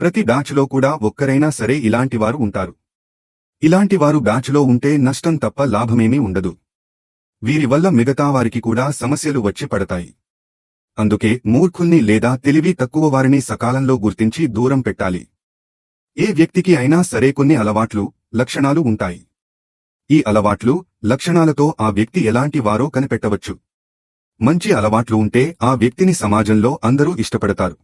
ప్రతి బ్యాచ్లో కూడా ఒక్కరైనా సరే ఇలాంటివారు ఉంటారు. ఇలాంటివారు బ్యాచ్లో ఉంటే నష్టం తప్ప లాభమేమీ ఉండదు. వీరి వల్ల మిగతా వారికి కూడా సమస్యలు వచ్చి పడతాయి. అందుకే మూర్ఖుల్ని లేదా తెలివి తక్కువ వారిని సకాలంలో గుర్తించి దూరం పెట్టాలి. ఏ వ్యక్తికి అయినా సరే కొన్ని అలవాట్లు లక్షణాలు ఉంటాయి. ఈ అలవాట్లు లక్షణాలతో ఆ వ్యక్తి ఎలాంటి వారో కనిపెట్టవచ్చు. మంచి అలవాట్లు ఉంటే ఆ వ్యక్తిని సమాజంలో అందరూ ఇష్టపడతారు.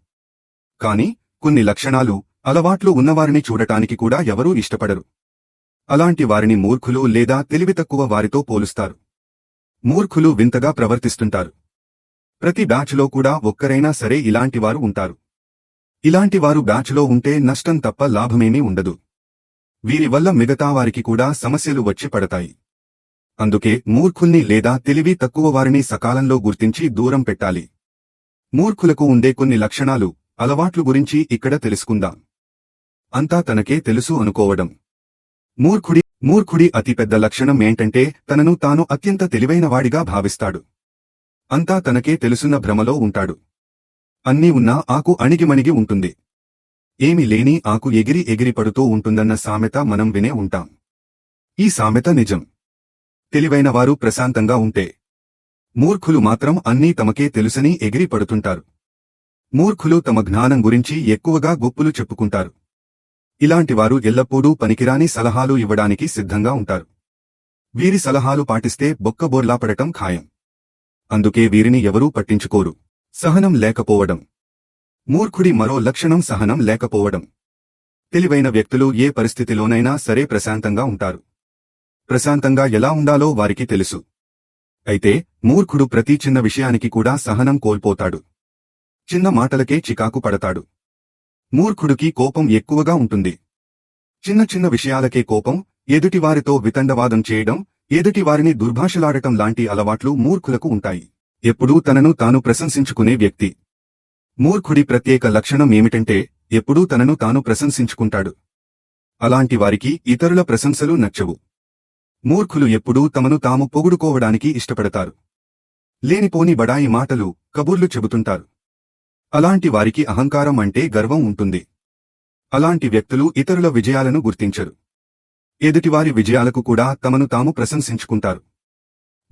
కాని కొన్ని లక్షణాలు అలవాట్లు ఉన్నవారిని చూడటానికి కూడా ఎవరూ ఇష్టపడరు. అలాంటి వారిని మూర్ఖులు లేదా తెలివి తక్కువ వారితో పోలుస్తారు. మూర్ఖులు వింతగా ప్రవర్తిస్తుంటారు. ప్రతి బ్యాచ్లో కూడా ఒక్కరైనా సరే ఇలాంటివారు ఉంటారు. ఇలాంటివారు బ్యాచ్లో ఉంటే నష్టం తప్ప లాభమేమీ ఉండదు. వీరి వల్ల మిగతా వారికి కూడా సమస్యలు వచ్చి పడతాయి. అందుకే మూర్ఖుల్ని లేదా తెలివి తక్కువ వారిని సకాలంలో గుర్తించి దూరం పెట్టాలి. మూర్ఖులకు ఉండే కొన్ని లక్షణాలు అలవాట్లు గురించి ఇక్కడ తెలుసుకుందాం. అంతా తనకే తెలుసు అనుకోవడం. మూర్ఖుడి మూర్ఖుడి అతిపెద్ద లక్షణం ఏంటంటే తనను తాను అత్యంత తెలివైనవాడిగా భావిస్తాడు. అంతా తనకే తెలుసున్న భ్రమలో ఉంటాడు. అన్నీ ఉన్నా ఆకు అణిగిమణిగి ఉంటుంది. ఏమి లేని ఆకు ఎగిరి ఎగిరి పడుతూ ఉంటుందన్న సామెత మనం వినే ఉంటాం. ఈ సామెత నిజం. తెలివైనవారు ప్రశాంతంగా ఉంటే. మూర్ఖులు మాత్రం అన్నీ తమకే తెలుసని ఎగిరి పడుతుంటారు. మూర్ఖులు తమ జ్ఞానం గురించి ఎక్కువగా గొప్పులు చెప్పుకుంటారు. ఇలాంటివారు ఎల్లప్పుడూ పనికిరాని సలహాలు ఇవ్వడానికి సిద్ధంగా ఉంటారు. వీరి సలహాలు పాటిస్తే బొక్కబోర్లా పడటం ఖాయం. అందుకే వీరిని ఎవరూ పట్టించుకోరు. సహనం లేకపోవడం. మూర్ఖుడి మరో లక్షణం సహనం లేకపోవడం. తెలివైన వ్యక్తులు ఏ పరిస్థితిలోనైనా సరే ప్రశాంతంగా ఉంటారు. ప్రశాంతంగా ఎలా ఉండాలో వారికి తెలుసు. అయితే మూర్ఖుడు ప్రతి చిన్న విషయానికి కూడా సహనం కోల్పోతాడు. చిన్న మాటలకే చికాకు పడతాడు. మూర్ఖుడికి కోపం ఎక్కువగా ఉంటుంది. చిన్న చిన్న విషయాలకే కోపం ఎదుటివారితో వితండవాదం చేయడం ఎదుటివారిని దుర్భాషలాడటం లాంటి అలవాట్లు మూర్ఖులకు ఉంటాయి. ఎప్పుడూ తనను తాను ప్రశంసించుకునే వ్యక్తి. మూర్ఖుడి ప్రత్యేక లక్షణం ఏమిటంటే ఎప్పుడూ తనను తాను ప్రశంసించుకుంటాడు. అలాంటి వారికి ఇతరుల ప్రశంసలు నచ్చవు. మూర్ఖులు ఎప్పుడూ తమను తాము పొగుడుకోవడానికి ఇష్టపడతారు. లేనిపోని బడాయి మాటలు కబుర్లు చెబుతుంటారు. అలాంటి వారికి అహంకారం అంటే గర్వం ఉంటుంది. అలాంటి వ్యక్తులు ఇతరుల విజయాలను గుర్తించరు. ఎదుటివారి విజయాలకు కూడా తమను తాము ప్రశంసించుకుంటారు.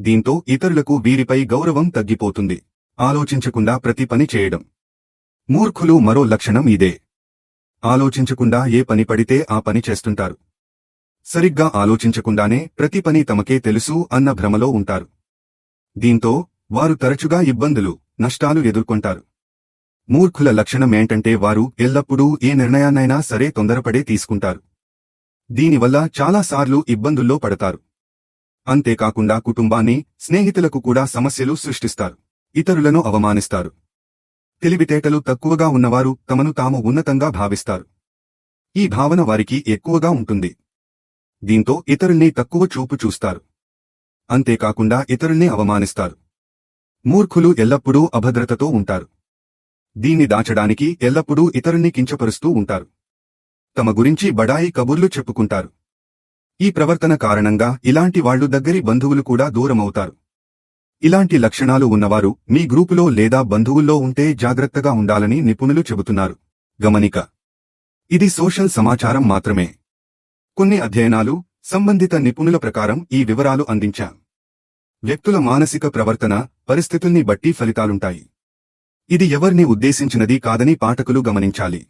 దీంతో ఇతరులకు వీరిపై గౌరవం తగ్గిపోతుంది. ఆలోచించకుండా ప్రతి పని చేయడం. మూర్ఖులు మరో లక్షణం ఇదే. ఆలోచించకుండా ఏ పని పడితే ఆ పని చేస్తుంటారు. సరిగ్గా ఆలోచించకుండానే ప్రతి పని తమకే తెలుసు అన్న భ్రమలో ఉంటారు. దీంతో వారు తరచుగా ఇబ్బందులు నష్టాలు ఎదుర్కొంటారు. మూర్ఖుల లక్షణమేంటంటే వారు ఎల్లప్పుడూ ఏ నిర్ణయాన్నైనా సరే తొందరపడే తీసుకుంటారు. దీనివల్ల చాలాసార్లు ఇబ్బందుల్లో పడతారు. అంతేకాకుండా కుటుంబాన్ని స్నేహితులకు కూడా సమస్యలు సృష్టిస్తారు. ఇతరులను అవమానిస్తారు. తెలివితేటలు తక్కువగా ఉన్నవారు తమను తాము ఉన్నతంగా భావిస్తారు. ఈ భావన వారికి ఎక్కువగా ఉంటుంది. దీంతో ఇతరుల్ని తక్కువ చూపు చూస్తారు. అంతేకాకుండా ఇతరుల్ని అవమానిస్తారు. మూర్ఖులు ఎల్లప్పుడూ అభద్రతతో ఉంటారు. దీన్ని దాచడానికి ఎల్లప్పుడూ ఇతరుణ్ణి కించపరుస్తూ ఉంటారు. తమ గురించి బడాయి కబుర్లు చెప్పుకుంటారు. ఈ ప్రవర్తన కారణంగా ఇలాంటి వాళ్ళు దగ్గరి బంధువులు కూడా దూరమవుతారు. ఇలాంటి లక్షణాలు ఉన్నవారు మీ గ్రూపులో లేదా బంధువుల్లో ఉంటే జాగ్రత్తగా ఉండాలని నిపుణులు చెబుతున్నారు. గమనిక. ఇది సోషల్ సమాచారం మాత్రమే. కొన్ని అధ్యయనాలు సంబంధిత నిపుణుల ప్రకారం ఈ వివరాలు అందించా. వ్యక్తుల మానసిక ప్రవర్తన పరిస్థితుల్ని బట్టి ఫలితాలుంటాయి. ఇది ఎవరిని ఉద్దేశించినది కాదని పాఠకులు గమనించాలి.